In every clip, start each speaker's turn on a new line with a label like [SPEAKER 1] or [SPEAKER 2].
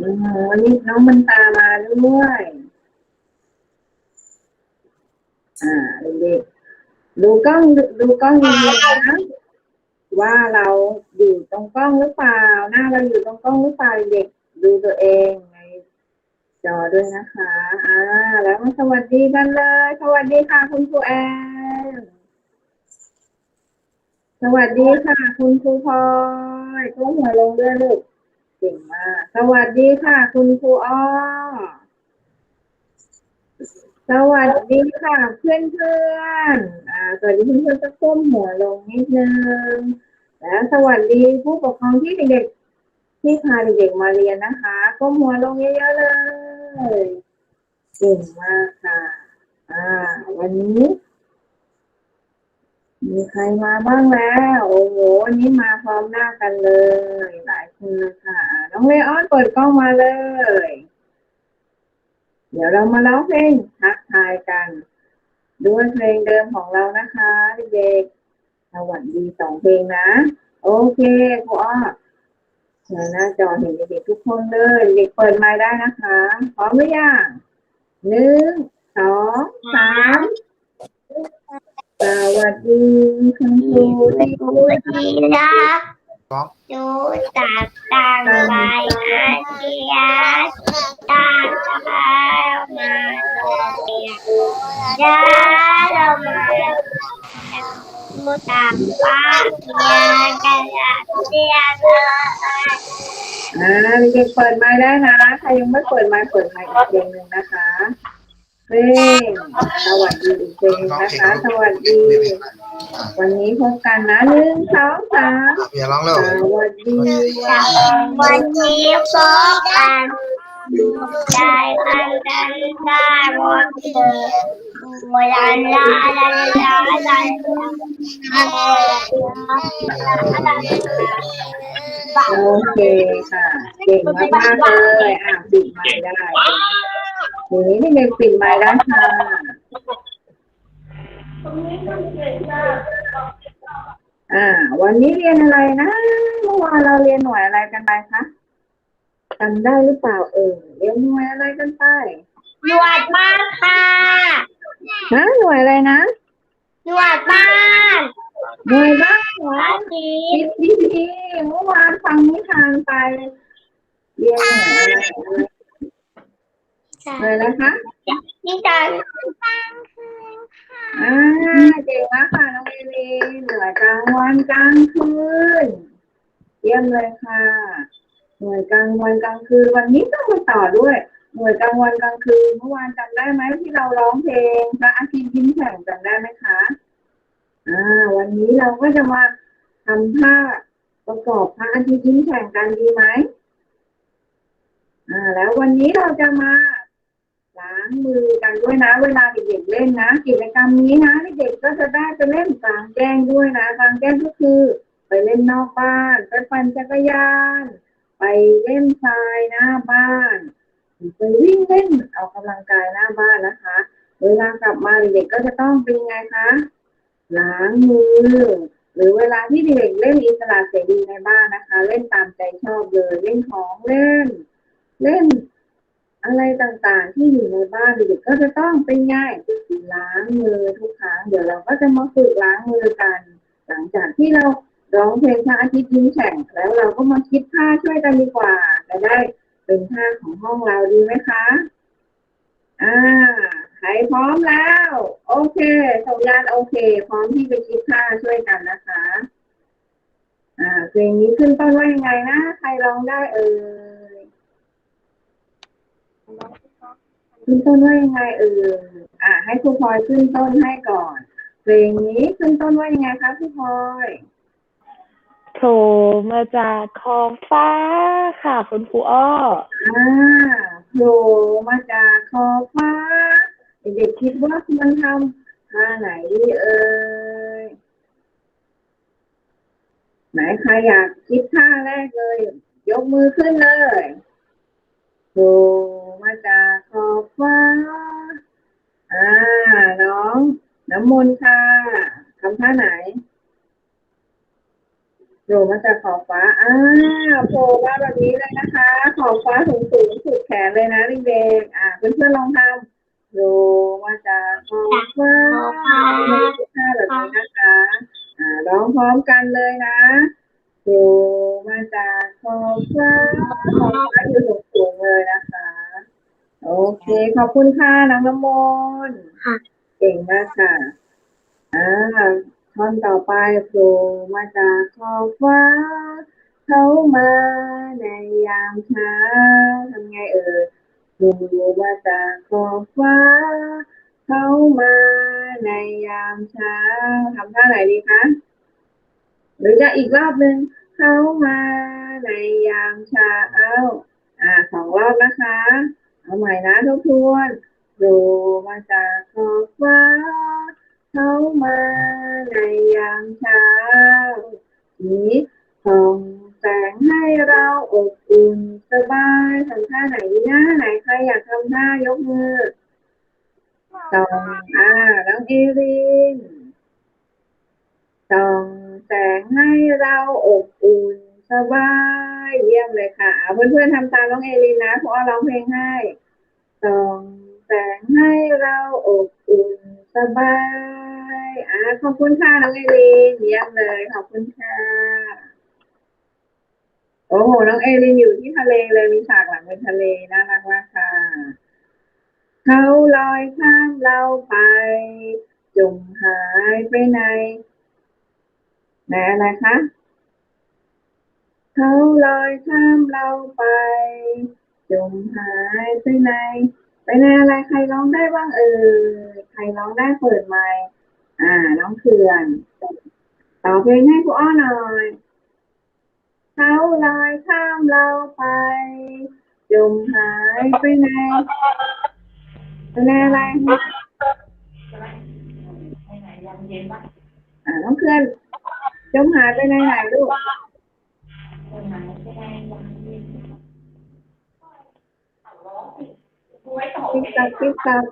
[SPEAKER 1] อันนี้น้องมันตามาด้วยอ่าเด็กๆดูกล้องดูกล้องดีนะว่าเราอยู่ตรงกล้องหรือเปล่า หน้าเราอยู่ตรงกล้องหรือเปล่าเด็กดูตัวเองในจอด้วยนะคะอ่าแล้วมาสวัสดีกันเลย สวัสดีค่ะคุณครูแอนสวัสดีค่ะ คุณครูพลอยก้มหัวลงด้วยลูก เก่งมาก สวัสดีค่ะ คุณครูอ้อ สวัสดีค่ะ เพื่อนเพื่อนอ่าสวัสดีเพื่อนเพื่อนๆก็ก้มหัวลงนิดนึง แล้วสวัสดีผู้ปกครองที่เด็กๆที่พาเด็กๆมาเรียนนะคะก้มหัวลงเยอะๆเลย เก่งมากค่ะ อ่า วันนี้ มีใครมาบ้างแล้ว โอ้โหวันนี้มาพร้อมหน้ากันเลย หลายคนเลยค่ะน้องเลออนเปิดกล้องมาเลย เดี๋ยวเรามาร้องเพลงทักทายกัน ด้วยเพลงเดิมของเรานะคะเด็กสวัสดีสองเพลงนะ โอเคครูอ้อเชิญหน้าจอเห็นเด็กๆทุกคนเลย เด็กเปิดไมค์ได้นะคะ พร้อมหรือยังหนึ่งสองสาม สวัสดีคุณครูที่พูด
[SPEAKER 2] ดีนะดูตักต่างใบอาเซียนต่างชาติมาเรียนยาเรามาดูต่างป้าเรียนกันเรียนเลย
[SPEAKER 1] อ่าเด็กเปิดไมค์ได้นะ ใครยังไม่เปิดไมค์เปิดไมค์อีกเพลงหนึ่งนะคะ เพลงสวัสดีอีกเพลงนะคะ สวัสดี วันนี้พบกันนะหนึ่งสองสาม
[SPEAKER 3] เมียร้องเร็ว
[SPEAKER 1] สวัสดี
[SPEAKER 2] วันนี้พบกันได้กันกันได้หมดเลยเวลาลาลาลาลาลา
[SPEAKER 1] โอเคค่ะ เก่งมากๆเลยอะปิดไมค์ได้ ทีนี้เด็กๆปิดไมค์ได้ค่ะอ่า วันนี้เรียนอะไรนะเมื่อวานเราเรียนหน่วยอะไรกันไปคะจำได้หรือเปล่าเออเรียนหน่วยอะไรกันไป
[SPEAKER 2] หนวดบ้านค่ะ
[SPEAKER 1] ฮะหน่วยอะไรนะ
[SPEAKER 2] หนวดบ้าน
[SPEAKER 1] หน่วยบ้านเหรอ
[SPEAKER 2] อาทิ
[SPEAKER 1] คิ
[SPEAKER 2] ต
[SPEAKER 1] ด
[SPEAKER 2] ย์
[SPEAKER 1] ดีๆเมื่อวานฟังนิทานไปเรียนหน่วยอะไรหน่วย อะไรคะ
[SPEAKER 2] นี่ตอน
[SPEAKER 1] อ่าเก่งมากค่ะน้องเอลีหน่วยกลางวันกลางคืน เยี่ยมเลยค่ะหน่วยกลางวันกลางคืนวันนี้ต้องมาต่อด้วย หน่วยกลางวันกลางคืนเมื่อวานจำได้ไหมที่เราร้องเพลงพระอาทิตย์ยิ้มแฉ่งจำได้ไหมคะอ่าวันนี้เราก็จะมาทำท่าประกอบพระอาทิตย์ยิ้มแฉ่งกันดีไหมอ่าแล้ววันนี้เราจะมา ล้างมือกันด้วยนะ เวลาเด็กๆเล่นนะ กิจกรรมนี้นะเด็กก็จะได้ไปเล่นกลางแจ้งด้วยนะกลางแจ้งก็คือ ไปเล่นนอกบ้าน ไปปั่นจักรยาน ไปเล่นทรายหน้าบ้านไปวิ่งเล่นออกกำลังกายหน้าบ้านนะคะ เวลากลับมาเด็กๆก็จะต้องเป็นไงคะล้างมือหรือเวลาที่เด็กเล่นอิสระเสรีในบ้านนะคะ เล่นตามใจชอบเลย เล่นของเล่น เล่น อะไรต่างๆ ที่อยู่ในบ้านเด็กก็จะต้องเป็นไงล้างมือทุกครั้ง เดี๋ยวเราก็จะมาฝึกล้างมือกัน หลังจากที่เราร้องเพลงพระอาทิตย์ยิ้มแฉ่งแล้วเราก็มาคิดท่าช่วยกันดีกว่าจะได้เป็นท่าของห้องเราดีไหมคะ อ่า ใครพร้อมแล้ว โอเคสัญญาณโอเค พร้อมที่จะคิดท่าช่วยกันนะคะ อ่าเพลงนี้ขึ้นต้นว่ายังไงนะ ใครร้องได้เอ่ย ขึ้นต้นว่ายังไงเอออ่า ให้ครูพลอยขึ้นต้นให้ก่อน เพลงนี้ขึ้นต้นว่ายังไงคะครูพลอย
[SPEAKER 4] โผล่มาจากขอบฟ้าค่ะคุณครูอ้อ
[SPEAKER 1] อ่าโผล่มาจากขอบฟ้าเด็กๆคิดว่ามันทำท่าไหนดีเอ่ยไหนใครอยากคิดท่าแรกเลย ยกมือขึ้นเลยโผล่ มาจากขอบฟ้า อ่า น้อง น้ำมนต์ค่ะทำท่าไหนโผล่มาจากขอบฟ้า อ่าโผล่มาแบบนี้เลยนะคะ ขอบฟ้าสูงสูงสุดแขนเลยนะเด็กๆอ่าเพื่อนๆลองทำโผล่มาจากขอบฟ้าห้าแบบนี้นะคะ อ่าร้องพร้อมกันเลยนะโผล่มาจากขอบฟ้าขอบฟ้าอยู่สูงสูงเลยนะคะ โอเค ขอบคุณค่ะน้องน้ำมนต์
[SPEAKER 2] ค่ะ
[SPEAKER 1] เก่งมากค่ะ อ่าท่อนต่อไปโผล่มาจากขอบฟ้า เขามาในยามเช้าทำไงเอ่ยโผล่มาจากขอบฟ้า เขามาในยามเช้าทำท่าไหนดีคะหรือจะอีกรอบหนึ่งเขามาในยามเช้าอ่าสองรอบนะคะ เอาใหม่นะทุกทวนโผล่มาจากขอบฟ้าเข้ามาในยามเช้านี้ส่องแสงให้เราอบอุ่นสบายทำท่าไหนดีนะไหนใครอยากทำท่ายกมือส่องอ่าน้องเอรินส่องแสงให้เราอบอุ่น สบายเยี่ยมเลยค่ะ เพื่อนๆทำตามน้องเอรินนะเพราะว่าร้องเพลงให้สองแสงให้เราอบอุ่นสบายอ่าขอบคุณค่ะน้องเอลินเยี่ยมเลยขอบคุณค่ะโอ้โหน้องเอลินอยู่ที่ทะเลเลยมีฉากหลังเป็นทะเลน่ารักมากค่ะเขาลอยข้ามเราไปจมหายไปในไหนอะไรคะ เขาลอยข้ามเราไป จมหายไปใน ไปในอะไรใครร้องได้บ้างเอ่ยใครร้องได้เปิดไมค์อ่า น้องเขื่อนต่อเพลงให้ครูอ้อหน่อยเขาลอยข้ามเราไป จมหายไปในไปในอะไรอ่าน้องเขื่อนจมหายไปในไหนลูก ติ๊กตักติ๊กตัก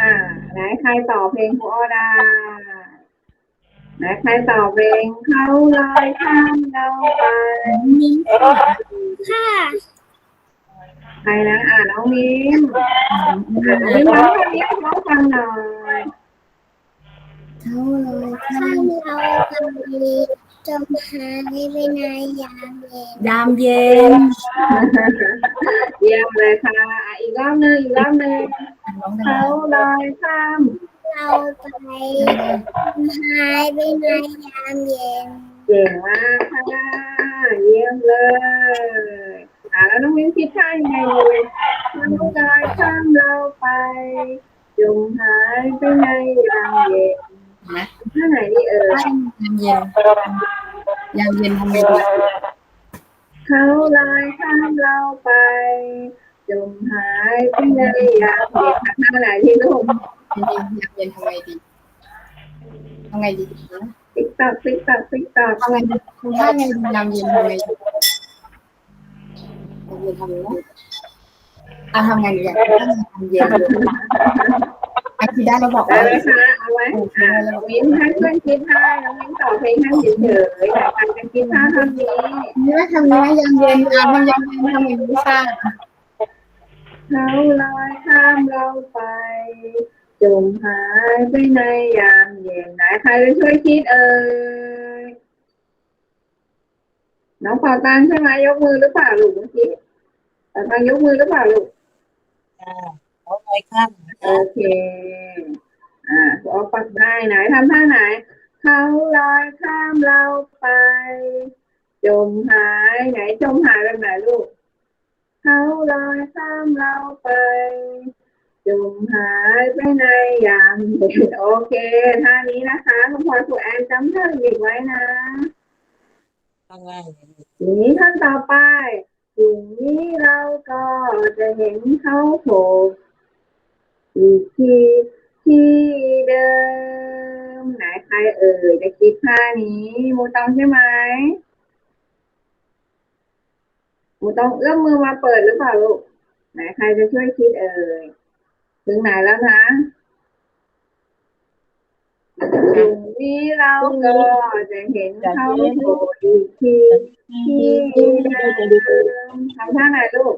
[SPEAKER 1] อ่า ไหนใครต่อเพลงครูอ้อด้ไหนใครต่อเพลงเขาลอยข้ามเราไป
[SPEAKER 2] มิ้นค่ะ
[SPEAKER 1] ใครนะอ่าน้องมิ้มอ่าน้องมิ้มร้องท่อนนี้องฟังหน่อย
[SPEAKER 2] เขาลอยข้ามเราไป จมหายไปในยามเย็น
[SPEAKER 3] ยามเย็น
[SPEAKER 1] เยี่ยมเลยค่ะอะอีกรอบหนึงอีกรอบหนึง
[SPEAKER 3] น้อง
[SPEAKER 1] เขาลอยข้าม
[SPEAKER 2] เราไปจมหายไปในยามเย็น
[SPEAKER 1] เก่งมากค่ะเยี่ยมเลยอ่าแล้วน้องมิ้มคิดท่ายังไงดีเขาลอยข้ามเราไปจมหายไปในยามเย็น
[SPEAKER 3] นะ
[SPEAKER 1] ท่าไหนดีเอ่ย
[SPEAKER 3] ยามเย็นยามเย็นทำไงดี
[SPEAKER 1] เขาลอยข้ามเราไป จมหายไปในยามเย็นท่าไหนที่ลูก
[SPEAKER 3] ยามเย็นยามเย็นทำไงดีทำไงดี
[SPEAKER 1] ติ๊กตอกติ๊กตอกติ๊กตอก
[SPEAKER 3] ทำไงดีคุณว่าไงดียามเย็นทำไงดียามเย็นทำไงดีอะทำไงดีอยากทำยามเย็น อันที่ได้เราบอก
[SPEAKER 1] ได้
[SPEAKER 3] ว่า
[SPEAKER 1] ไหมคะเอาไว้อ่าน้องมิ้นให้เพื่อนคิดให้น้องมิ้นต่อเพลงให้เฉยๆอยากใครจะคิดท่าทำนี้
[SPEAKER 3] นี่ว่าทำนี้ยามเย็นอะทำยามเย็นทำไงดีค่ะ
[SPEAKER 1] เขาลอยข้ามเราไปจมหายไปในยามเย็นไหนใครจะช่วยคิดเอ่ยน้องเป่าตังใช่ไหมยกมือหรือเปล่าลูกเมื่อกี้เป่าตังยกมือหรือเปล่าลูก
[SPEAKER 5] เขา ลอยข้าม
[SPEAKER 1] โอเค อ่าเอาปักได้ไหนทำท่าไหน เขาลอยข้ามเราไป จมหายไหนจมหายแบบไหนลูก เขาลอยข้ามเราไป จมหายไปในยามเย็นโอเคท่านี้นะคะคุณพลอยครูแอนจำท่าอีกไว้นะ
[SPEAKER 5] ข้างล่าง
[SPEAKER 1] ทีนี้ขั้นต่อไปกลุ่มนี้เราก็จะเห็นเขาโผล่ อีกทีที่เดิม ไหนใครเอ่ยจะคิดท่านี้หมูตองใช่ไหมหมูตองเอื้อมมือมาเปิดหรือเปล่าลูกไหนใครจะช่วยคิดเอ่ยถึงไหนแล้วนะเตรงนี้เราก็จะเห็นเขาโผล่อีกทีที่เดิมทำท่าไหนลูก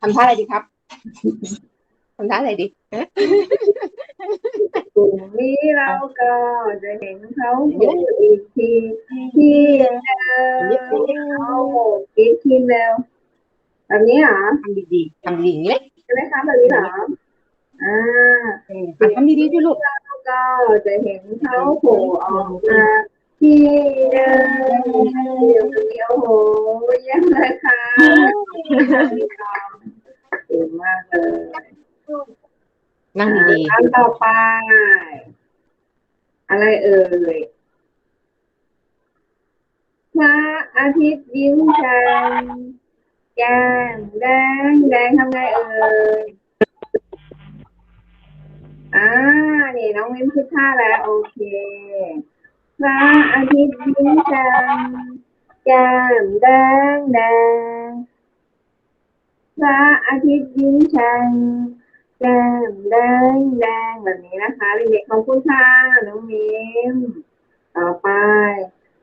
[SPEAKER 3] ทำท่าอะไรดีครับ ทำท่าอะไรดี
[SPEAKER 1] กลุ่มนี้เราก็จะเห็นเขาโผล่อีกทีที่เขาโผล่อีกทีแล้วแบบนี้เหรอ
[SPEAKER 3] ทำดีๆทำดีๆนี้เลย
[SPEAKER 1] ใช่ไหมคะแบบนี้เหรออ่า
[SPEAKER 3] ทำดีๆด้วยลูกเรา
[SPEAKER 1] ก็จะเห็นเขาโผล่ออกมาที่เดิมเดี๋ยวเดียวโหเยังเลยค่ะเก่งมากเลย
[SPEAKER 3] นั่งดี
[SPEAKER 1] อันต่อไปอะไรเอ่ยพระอาทิตย์ยิ้มแฉ่งแก้มแดงแดงทำไงเอ่ยอ่านี่น้องมิ้นคิดท่าแล้วโอเคพระอาทิตย์ยิ้มแฉ่งแก้มแดงแดงพระอาทิตย์ยิ้มแฉ่ง แก้มแดงแดงแบบนี้นะคะเด็กๆขอบคุณค่ะน้องมิมต่อไป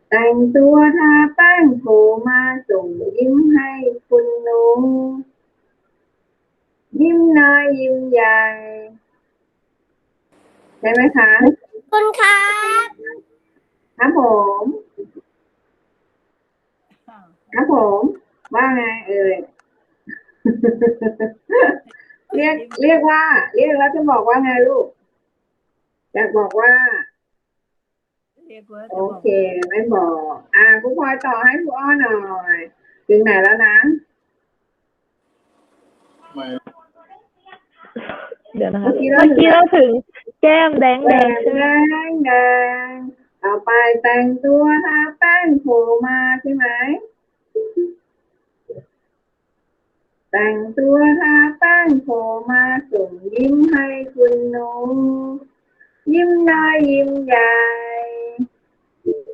[SPEAKER 1] แต่งตัวทาแป้งโผมาส่งยิ้มให้คุณลุงยิ้มน้อยยิ้มใหญ่ใช่ไหมคะ
[SPEAKER 2] คุณครับ
[SPEAKER 1] ครับผมครับผม ว่าไงเอ่ย เรียกเรียกว่า เรียกแล้วจะบอกว่าไงลูกอยากบอกว่า
[SPEAKER 5] เรียกว่า
[SPEAKER 1] โอเค ไม่บอก อ่าครูพลอยต่อให้ครูอ้อหน่อยถึงไหนแล้วนะ
[SPEAKER 4] เดี๋ยวนะคะ
[SPEAKER 1] เมื่อกี้เรา
[SPEAKER 4] เมื่อกี้เราถึงแก้มแดง
[SPEAKER 1] แด
[SPEAKER 4] แดง
[SPEAKER 1] ง
[SPEAKER 4] ใช่ไหม
[SPEAKER 1] แดงแดงต่อไปแต่งตัวทาแป้งโผล่มาใช่ไหม แต่งตัวทาแป้งโผล่มาส่งยิ้มให้คุณหนูยิ้มน้อยยิ้มใหญ่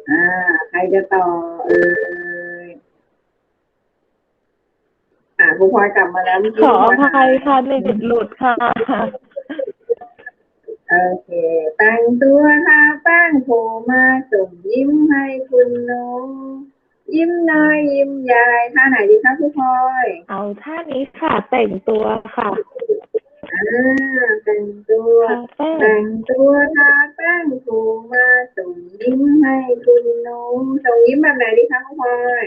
[SPEAKER 1] อ่าใครจะต่อเอ่ยอ่าครูพลอยกลับมาแล้วคือ
[SPEAKER 4] ขออภัยค่ะเน็ตหลุดค่ะ
[SPEAKER 1] โอเคแต่งตัวทาแป้งโผล่มาส่งยิ้มให้คุณหนู ยิ้มน้อยยิ้มใหญ่ท่าไหนดีคะครูพลอย
[SPEAKER 4] เอาท่านี้ค่ะ แต่งตัวค่ะ
[SPEAKER 1] อ่าแต่งตัว
[SPEAKER 4] ทาแป้ง
[SPEAKER 1] แต่งตัวทาแป้งโผล่มาส่งยิ้มให้คุณหนูส่งยิ้มแบบไหนดีคะครูพลอย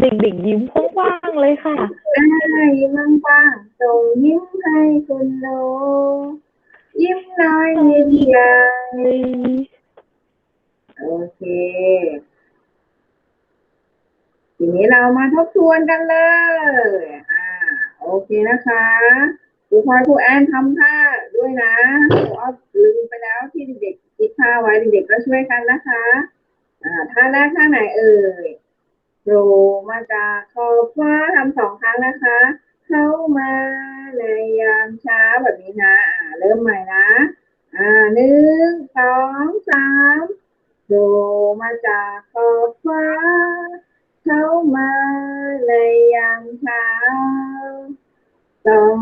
[SPEAKER 4] เด็กๆยิ้มกว้างๆเลยค่ะ
[SPEAKER 1] ได้ยิ้มกว้างๆส่งยิ้มให้คุณหนูยิ้มน้อยยิ้มใหญ่โอเค ทีนี้เรามาทบทวนกันเลย อ่า โอเคนะคะครูพลอยครูแอนทำท่าด้วยนะครูออฟลืมไปแล้วที่เด็กๆคิดท่าไว้เด็กๆก็ช่วยกันนะคะ อ่า ท่าแรกท่าไหนเอ่ยโผล่มาจากขอฟ้าทำสองครั้งนะคะ เข้ามาในยามเช้าแบบนี้นะ อ่า เริ่มใหม่นะ อ่าหนึ่งสองสามโผล่มาจากขอฟ้า เข้ามาในยามเช้าส่อง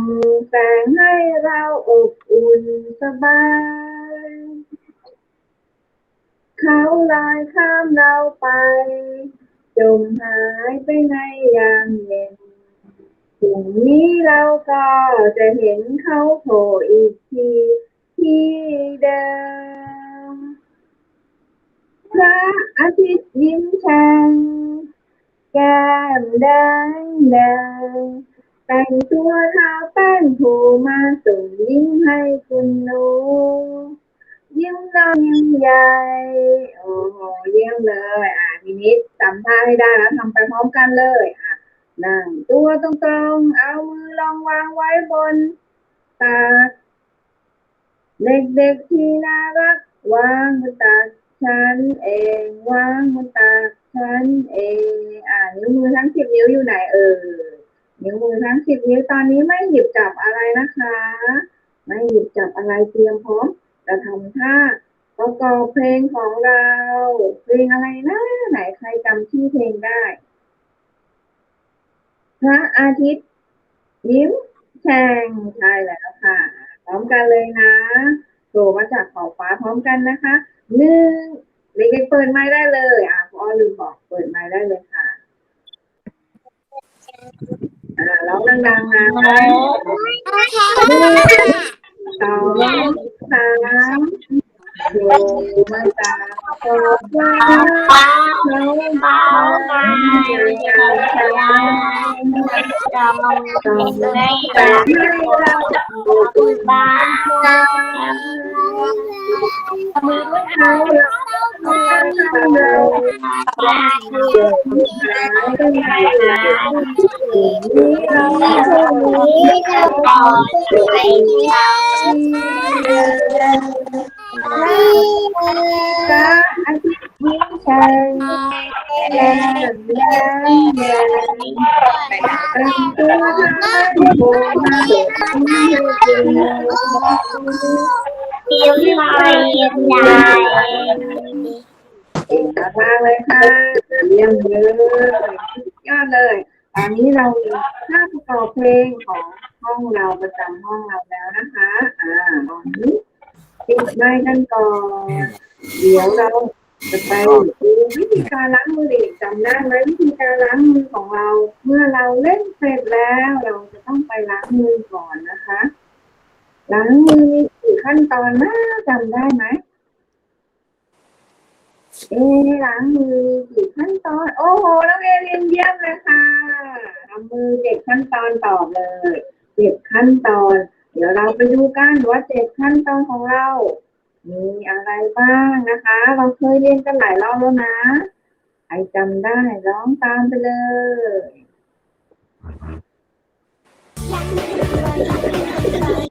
[SPEAKER 1] แสงให้เราอบอุ่นสบายเขาลอยข้ามเราไป จมหายไปในยามเย็นถึงนี้เราก็จะเห็นเขาโผล่อีกทีที่เดิม ดังแดงแต่งตัวทาแป้งโผล่มาส่งยิ้มให้คุณหนู ยิ้มน้อยยิ้มใหญ่ โอ้โหเยี่ยมเลย อะทีนี้จำท่าให้ได้แล้วทำไปพร้อมกันเลยอะนั่งตัวตรงๆ เอามือลองวางไว้บนตักเด็กๆที่น่ารักวางบนตักฉันเองวางบนตัก ฉันเองอ่านิ้วมือทั้งสิบนิ้วอยู่ไหนเอ่ยนิ้วมือทั้งสิบนิ้วตอนนี้ไม่หยิบจับอะไรนะคะ ไม่หยิบจับอะไรเตรียมพร้อมจะทำท่าประกอบเพลงของเรา เพลงอะไรนะไหนใครจำชื่อเพลงได้พระอาทิตย์ ยิ้มแฉ่งใช่แล้วค่ะ พร้อมกันเลยนะโผล่มาจากขอบฟ้าพร้อมกันนะคะหนึ่งเด็กๆเปิดไม้ได้เลยอะ พ่อลืมบอกเปิดไม้ได้เลยค่ะอ่าร้องดังๆนะคะหนึ่งสองสาม โยมาจากขอบฟ้า
[SPEAKER 2] ฟ้า
[SPEAKER 1] เขา
[SPEAKER 2] ฟ้า
[SPEAKER 1] มา
[SPEAKER 2] มา
[SPEAKER 1] อย่างไร
[SPEAKER 2] เราไม่
[SPEAKER 1] แต่
[SPEAKER 2] รัก
[SPEAKER 1] ให้เรา
[SPEAKER 2] ฟ้า
[SPEAKER 1] มือด้วยเขาเรา
[SPEAKER 2] ฟ้า
[SPEAKER 1] เกิดหายก็ไม่ได้นี้เรา
[SPEAKER 2] นี้เราต่อไปเรา
[SPEAKER 1] อาทิตย์ยิ้มแฉ่งแย้มแย้มแย้มเราณ
[SPEAKER 2] ยิ้มลอยยิ้มใหญ่
[SPEAKER 1] เก่งมากเลยค่ะเยี่ยมเลยยอดเลยตอนนี้เรามีภาประกอบเพลงของห้องเราประจำห้องเราแล้วนะคะ อ่าตอนนี้ ปิดไมค์กันก่อนเดี๋ยวเราจะไปดูวิธีการล้างมือเด็กจำได้ไหมวิธีการล้างมือของเรา เมื่อเราเล่นเสร็จแล้วเราจะต้องไปล้างมือก่อนนะคะล้างมือมีกี่ขั้นตอนนะจำได้ไหมเอ๊ล้างมือกี่ขั้นตอน โอ้โหนักเรียนเรียนเยี่ยมเลยค่ะทำมือเจ็ดขั้นตอนตอบเลยเจ็ดขั้นตอน เดี๋ยวเราไปดูกันว่าเจ็ดขั้นตอนของเรา มีอะไรบ้างนะคะ เราเคยเรียนกันหลายรอบแล้วนะใครจำได้ร้องตามไปเลย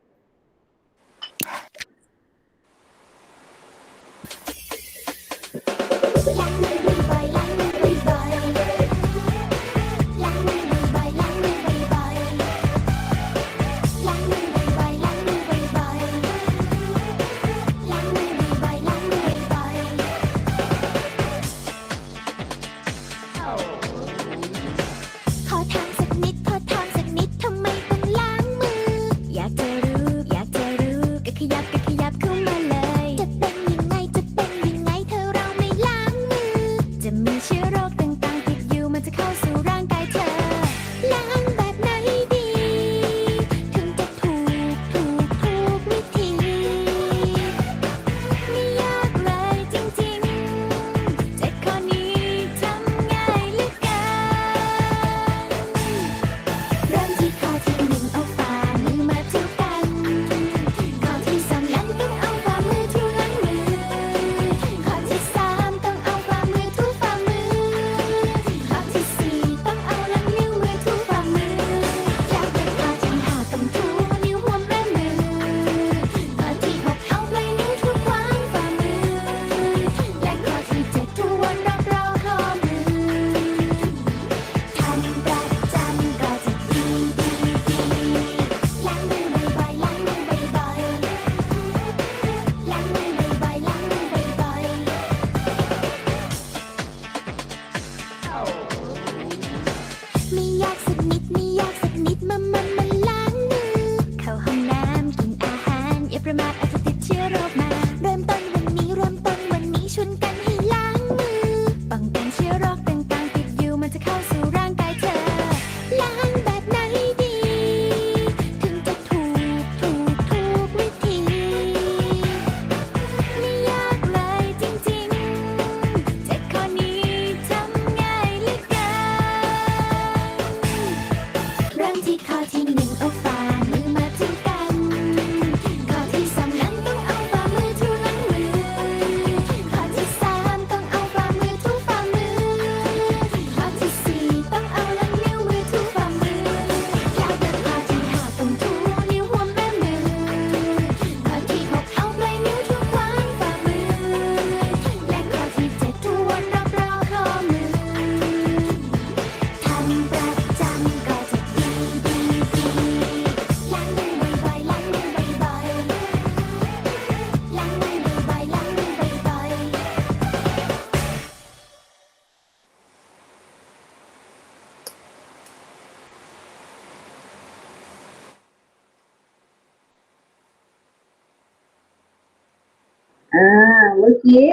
[SPEAKER 6] กี้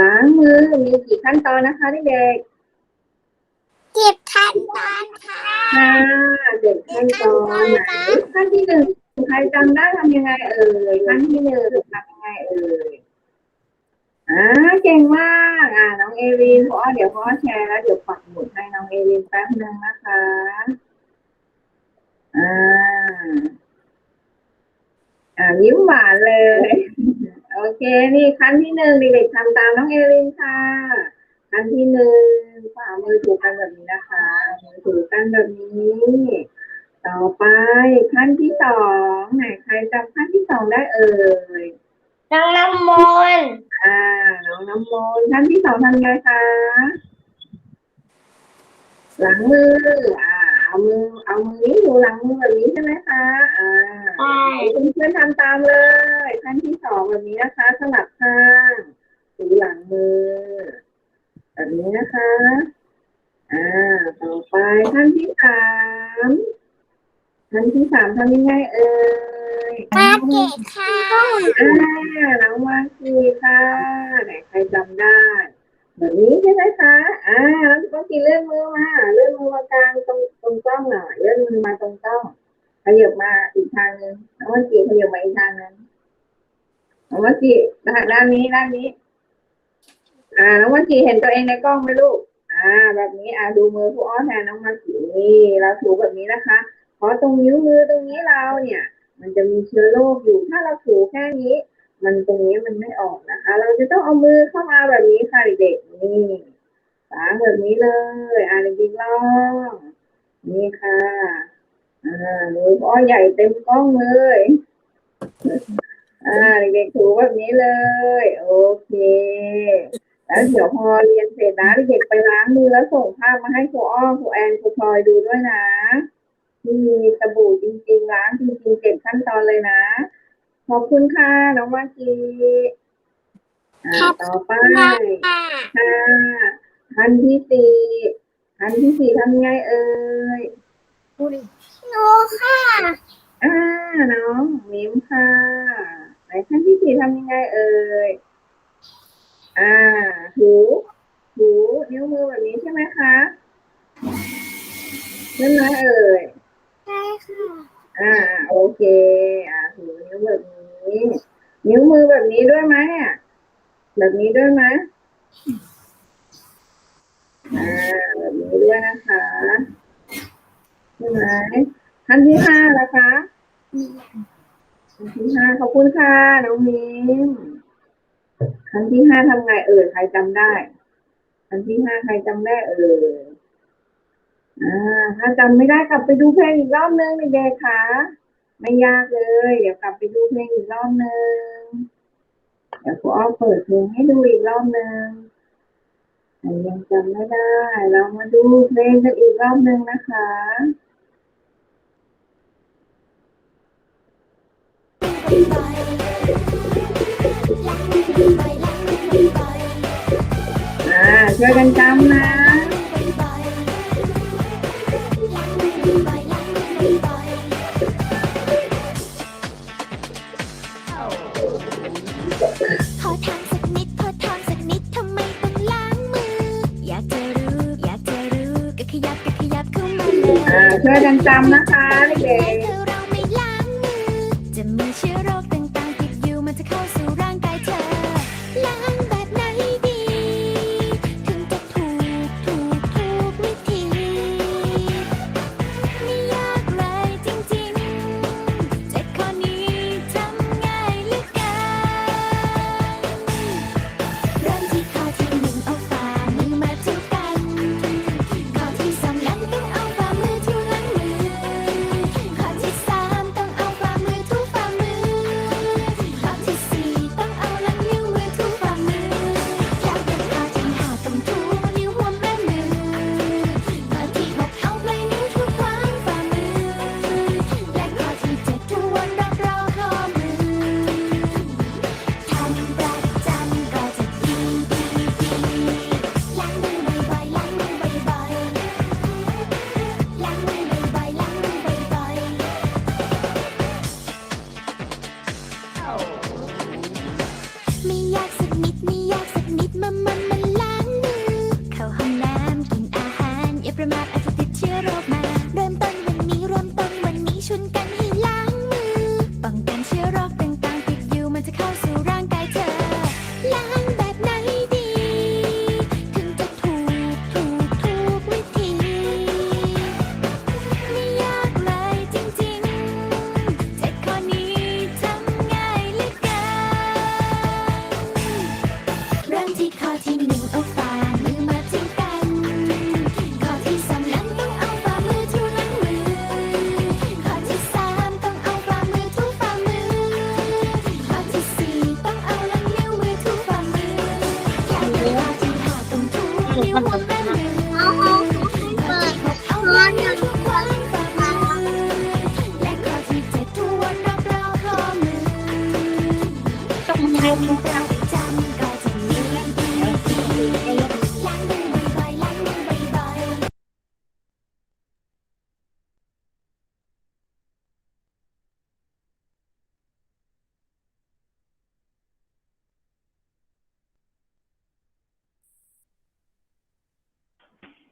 [SPEAKER 6] ล้างมือ
[SPEAKER 1] มีกี่ขั้นตอนนะคะเด็ก
[SPEAKER 2] เก็บขั้นตอนค่ะ
[SPEAKER 1] ๆค่ะเด็กขั้นตอนไหนขั้นที่หนึ่งใครจำได้ทำยังไงเอ่ยขั้นที่หนึ่งทำยังไงเอ่ยอ่าเก่งมากอ่าน้องเอรินพอเดี๋ยวพอแชร์แล้วเดี๋ยวปักหมุดให้น้องเอรินแป๊บนึงนะคะอ่าอ่ายิ้มหวานเลย โอเค นี่ขั้นที่หนึ่งเด็กๆทำตามน้องเอรินค่ะขั้นที่หนึ่งฝ่ามือถูกกันแบบนี้นะคะมือถูกันแบบนี้ ต่อไปขั้นที่สองไหนใครจำขั้นที่สองได้เอ่ย
[SPEAKER 2] น้องน้ำมนต์
[SPEAKER 1] อ่าน้องน้ำมนต์ขั้นที่สองทำไงคะหลังมืออ่า เอามือ เอามือนี้อยู่หลังมือแบบนี้ใช่ไหมคะ อ่า
[SPEAKER 2] ใช่
[SPEAKER 1] เพื่อนๆทำตามเลยขั้นที่สองแบบนี้นะคะ สลับข้างถูหลังมือ แบบนี้นะคะ อ่า ต่อไปขั้นที่สามขั้นที่สามทำยังไงเอ่ย
[SPEAKER 2] มาเก็บค่ะ
[SPEAKER 1] อ่าน้องมาคีค่ะไหนใครจำได้ แบบนี้ใช่ไหมคะ อ่าแล้วก็กีเลื่อนมือมา เลื่อนมือมากลางตรงตรงกล้องหน่อย เลื่อนมือมาตรงกล้อง ขยับมาอีกทางนึงน้องมากีขยับมาอีกทางนึงน้องมากีด้านด้านนี้ด้านนี้ อ่า น้องมากีเห็นตัวเองในกล้องไหมลูก อ่า แบบนี้ อ่าดูมือผู้อ้อแทนน้องมากีนี่เราถูแบบนี้นะคะ เพราะตรงนิ้วมือตรงนี้เราเนี่ย มันจะมีเชื้อโรคอยู่ ถ้าเราถูแค่นี้ มันตรงนี้มันไม่ออกนะคะ เราจะต้องเอามือเข้ามาแบบนี้ค่ะเด็กๆนี่ล้าแบบนี้เลยอ่าเด็กๆลองนี่ค่ะอ่ามืออ้อใหญ่เต็มกล้องเลยอ่าเด็กๆถูแบบนี้เลย โอเค แล้วเดี๋ยวพอเรียนเสร็จนะเด็กๆไปล้างมือแล้วส่งภาพมาให้ครูอ้อครูแอนครูพลอยดูด้วยนะที่มีสบู่จริงๆล้างจริงๆเก็บขั้นตอนเลยนะ ขอบคุณค่ะ น้องมากีอ่าต่อไป
[SPEAKER 2] ค่ะ
[SPEAKER 1] ค่ะขั้นที่สี่ขั้นที่สี่ทำไงเอ่ย
[SPEAKER 2] หนูค่ะ
[SPEAKER 1] อ่าน้องมิ้มค่ะไหนขั้นที่สี่ทำยังไงเอ่ย อ่าถูถูนิ้วมือแบบนี้ใช่ไหมคะใช่ไหมเอ่ย
[SPEAKER 2] ใช่ค่ะ
[SPEAKER 1] อ่าโอเค อ่าถือนิ้วแบบนี้ นิ้วมือแบบนี้ด้วยไหมอะแบบนี้ด้วยไหมอ่าแบบนี้ด้วยนะคะใช่ไหมขั้นที่ห้าล้วคะขั้นที่ห้าขอบคุณค่ะน้องมิ้มขั้นที่ห้าทำไงเอ่ยใครจำได้ขั้นที่ห้าใครจำได้เอ่ย อ่าถ้าจำไม่ได้กลับไปดูเพลงอีกรอบนึงเด็กๆค่ะ ไม่ยากเลย เดี๋ยวกลับไปดูเพลงอีกรอบนึงเดี๋ยวครูอ้อเปิดเพลงให้ดูอีกรอบนึงยังจำไม่ได้ เรามาดูเพลงกันอีกรอบนึงนะคะอ่าช่วยกันจำนะ ช่วยกันจำนะคะเด็ก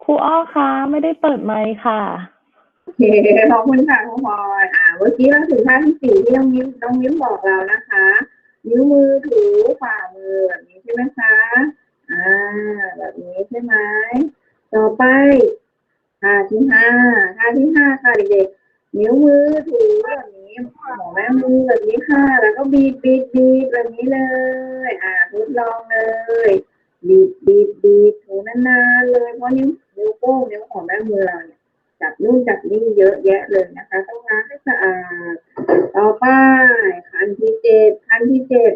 [SPEAKER 6] ครูอ้อ
[SPEAKER 4] คะไม่ได้เปิดไมค์ค่ะ
[SPEAKER 1] โอเคขอบคุณค่ะคุณพลอยอ่าเมื่อกี้เราถึงท่าที่สี่ที่น้องมิ้มน้องมิ้มบอกเรานะคะ นิ้วมือถูฝ่ามือแบบนี้ใช่ไหมคะอ่าแบบนี้ใช่ไหมต่อไปท่าที่ห้าท่าที่ห้าค่ะเด็กๆนิ้วมือถูแบบนี้หมอแม่มือแบบนี้ค่ะ แล้วก็บีบบีบบีบแบบนี้เลย อ่าทดลองเลย บีบบีบบีบถูนานๆเลยเพราะนิ้วนิ้วโป้งนิ้วของแม่มือเราเนี่ยจับนู่นจับนี่เยอะแยะเลยนะคะ ต้องล้างให้สะอาดต่อไปขั้นที่เจ็ดขั้นที่เจ็ด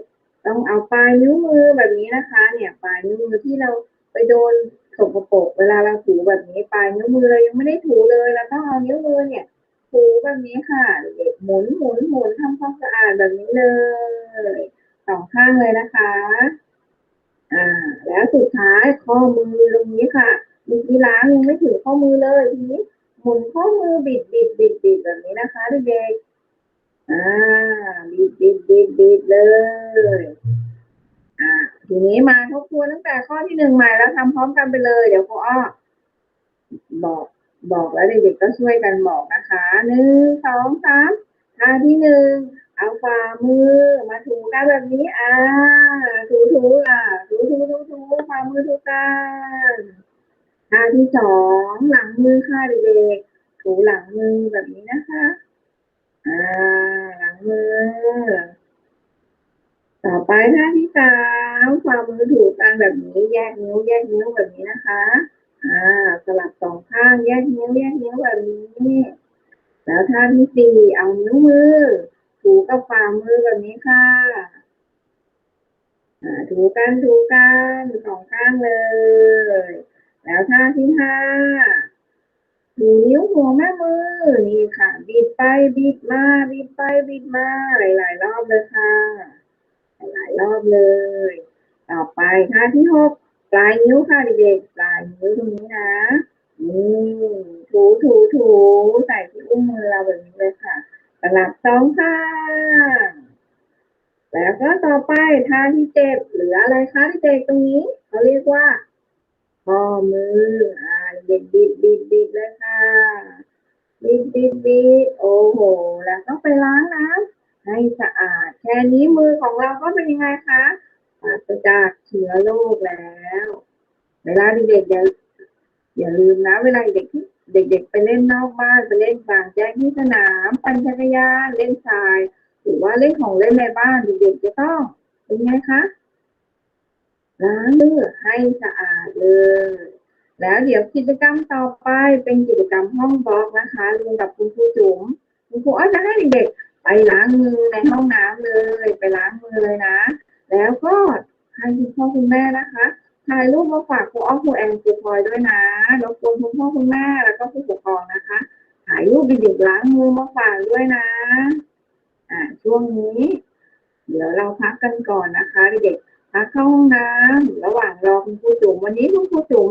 [SPEAKER 1] ต้องเอาปลายนิ้วมือแบบนี้นะคะ เนี่ยปลายนิ้วมือที่เราไปโดนสกปรกเวลาเราถูแบบนี้ปลายนิ้วมือเรายังไม่ได้ถูเลยเราต้องเอานิ้วมือเนี่ยถูแบบนี้ค่ะเด็กหมุนหมุนหมุนทำความสะอาดแบบนี้เลยสองข้างเลยนะคะ อ่าแล้วสุดท้ายข้อมือตรงนี้ค่ะเมื่อกี้ล้างยังไม่ถึงข้อมือเลยทีนี้หมุนข้อมือบิดบิดบิดบิดแบบนี้นะคะเด็กๆอ่าบิดบิดบิดบิดเลยอ่าทีนี้มาทบทวนตั้งแต่ข้อที่หนึ่งใหม่แล้วทำพร้อมกันไปเลย เดี๋ยวครูอ้อบอกบอกแล้วเด็กๆก็ช่วยกันบอกนะคะหนึ่งสองสามท่าที่หนึ่ง เอาฝ่ามือมาถูกันแบบนี้ อ่า ถูถูอะ ถูถูถูถูฝ่ามือถูกันท่าที่สองหลังมือค่ะเด็กๆถูหลังมือแบบนี้นะคะ อ่า หลังมือ ต่อไปท่าที่สามฝ่ามือถูกันแบบนี้แยกนิ้ว แยกนิ้วแบบนี้นะคะ อ่า สลับสองข้างแยกนิ้ว แยกนิ้วแบบนี้ แล้วท่าที่สี่เอานิ้วมือ ถูกับฝ่ามือแบบนี้ค่ะถูกันถูกันสองข้างเลย แล้วท่าที่ห้าถูนิ้วหัวแม่มือนี่ค่ะ บิดไปบิดมาบิดไปบิดมาหลาย ๆ รอบเลยค่ะ หลายรอบเลย ต่อไปท่าที่หกปลายนิ้วค่ะเด็กๆปลายนิ้วตรงนี้นะนี่ถูถูถูใส่ที่อุ้งมือเราแบบนี้เลยค่ะ สลับสองข้างแล้วก็ต่อไปท่าที่เจ็ดเหลืออะไรคะที่เด็กตรงนี้เขาเรียกว่าข้อมืออ่าเด็กบิดบิดบิดเลยค่ะบิดบิดบิดโอ้โห แล้วต้องไปล้างน้ำให้สะอาด แค่นี้มือของเราก็เป็นยังไงคะปราศจากเชื้อโรคแล้ว เวลาเด็กๆอย่าอย่าลืมนะ เวลาเด็กที่ เด็กๆ ไปเล่นนอกบ้านไปเล่นกลางแจ้งที่สนามปั่นจักรยานเล่นทราย หรือว่าเล่นของเล่นในบ้านเด็กๆจะต้องเป็นไงคะล้างมือให้สะอาดเลย แล้วเดี๋ยวกิจกรรมต่อไปเป็นกิจกรรมห้องบล็อกนะคะรียนกับคุณครูจุ๋มคุณครูอ้อจะให้เด็กๆไปล้างมือในห้องน้ำเลย ไปล้างมือเลยนะ แล้วก็ให้คุณพ่อคุณแม่นะคะ ถ่ายรูปมาฝากครูอ้อครูแอมครูพลอยด้วยนะรบกวนคุณพ่อคุณแม่แล้วก็ผู้ปกครองนะคะถ่ายรูปเด็กๆล้างมือมาฝากด้วยนะ อ่า ช่วงนี้ เดี๋ยวเราพักกันก่อนนะคะเด็กๆพักเข้าห้องน้ำระหว่างรอคุณครูจุ๋มวันนี้คุณครูจุ๋ม